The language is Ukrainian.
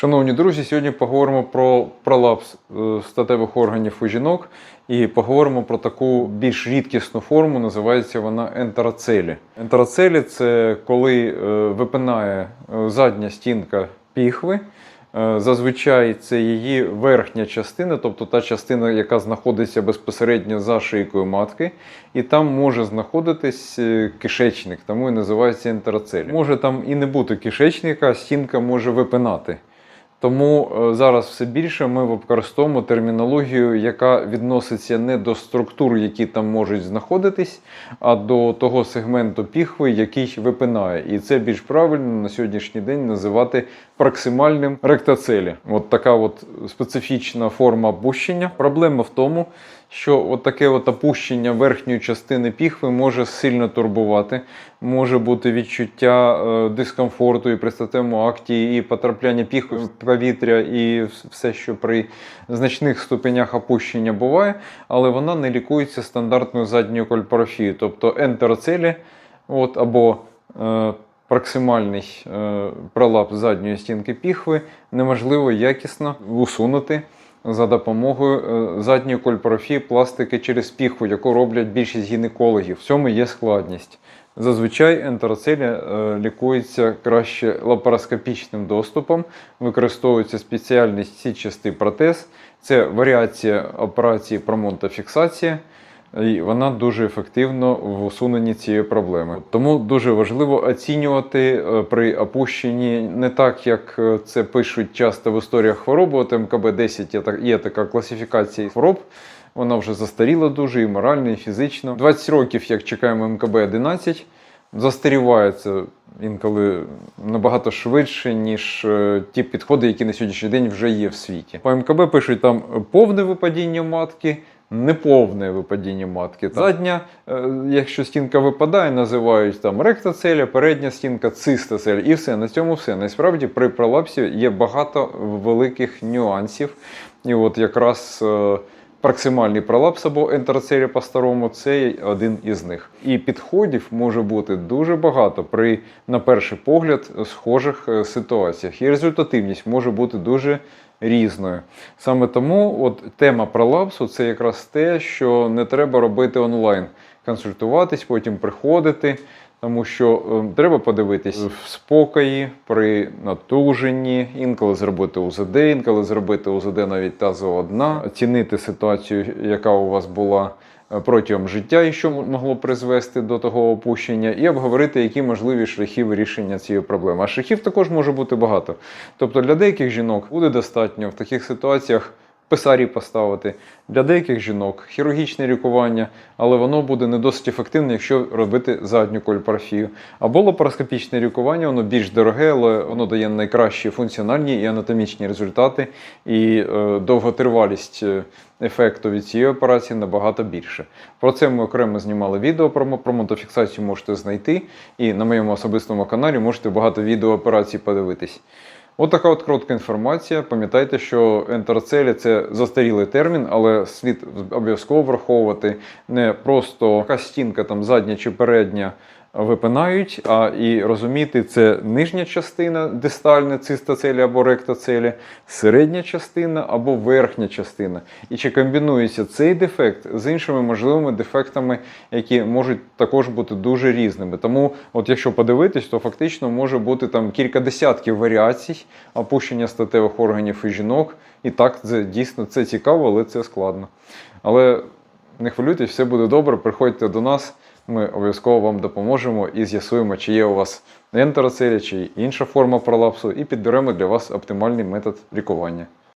Шановні друзі, сьогодні поговоримо про пролапс е, статевих органів у жінок і поговоримо про таку більш рідкісну форму, називається вона ентероцелі. Ентероцелі це коли е, випинає е, задня стінка піхви. Зазвичай це її верхня частина, тобто та частина, яка знаходиться безпосередньо за шийкою матки, і там може знаходитись кишечник, тому і називається ентероцелі. Може там і не бути кишечника, стінка може випинати. Тому е, зараз все більше ми використовуємо термінологію, яка відноситься не до структур, які там можуть знаходитись, а до того сегменту піхви, який випинає. І це більш правильно на сьогоднішній день називати проксимальним ректоцелі. От така от специфічна форма опущення. Проблема в тому, що от таке от опущення верхньої частини піхви може сильно турбувати, може бути відчуття е, дискомфорту і при статевому акті, і потрапляння піхви в повітря, і все, що при значних ступенях опущення буває, але вона не лікується стандартною задньою кольпорофією, тобто ентероцелі от, або е, проксимальний е, пролапс задньої стінки піхви неможливо якісно усунути за допомогою е, задньої кольпорофії пластики через піхву, яку роблять більшість гінекологів. В цьому є складність. Зазвичай ентероцелі е, лікується краще лапароскопічним доступом, використовується спеціальний сітчастий протез. Це варіація операції промонтофіксація. І вона дуже ефективно в усуненні цієї проблеми. Тому дуже важливо оцінювати е, при опущенні не так, як е, це пишуть часто в історіях хвороби. От МКБ-10 є, така класифікація хвороб. Вона вже застаріла дуже і морально, і фізично. 20 років, як чекаємо МКБ-11, застаріває це інколи набагато швидше, ніж е, ті підходи, які на сьогоднішній день вже є в світі. По МКБ пишуть там повне випадіння матки, неповне випадіння матки. Задня, е, якщо стінка випадає, називають там ректоцеля, передня стінка цистоцель І все, на цьому все. Насправді при пролапсі є багато великих нюансів. І от якраз. Проксимальний пролапс або ентероцелі по-старому це один із них. І підходів може бути дуже багато при, на перший погляд, схожих е, ситуаціях. І результативність може бути дуже різною. Саме тому от тема пролапсу це якраз те, що не треба робити онлайн. Консультуватись, потім приходити. Тому що е, треба подивитись в спокої, при натуженні, інколи зробити УЗД, інколи зробити УЗД навіть тазового дна, оцінити ситуацію, яка у вас була е, протягом життя і що могло призвести до того опущення, і обговорити, які можливі шляхи вирішення цієї проблеми. А шляхів також може бути багато. Тобто для деяких жінок буде достатньо в таких ситуаціях писарі поставити. Для деяких жінок хірургічне лікування, але воно буде не досить ефективне, якщо робити задню кольпорфію. Або лапароскопічне лікування, воно більш дороге, але воно дає найкращі функціональні і анатомічні результати, і е, довготривалість е, ефекту від цієї операції набагато більше. Про це ми окремо знімали відео про, про мотофіксацію можете знайти. І на моєму особистому каналі можете багато відео операцій подивитись. От така от коротка інформація. Пам'ятайте, що ентерцелі це застарілий термін, але слід обов'язково враховувати не просто яка стінка там задня чи передня випинають, а і розуміти, це нижня частина дистальна цистоцелі або ректоцелі, середня частина або верхня частина. І чи комбінується цей дефект з іншими можливими дефектами, які можуть також бути дуже різними. Тому, от якщо подивитись, то фактично може бути там кілька десятків варіацій опущення статевих органів і жінок. І так, це дійсно це цікаво, але це складно. Але не хвилюйтесь, все буде добре. Приходьте до нас. Ми обов'язково вам допоможемо і з'ясуємо, чи є у вас ентероцелі, чи інша форма пролапсу, і підберемо для вас оптимальний метод лікування.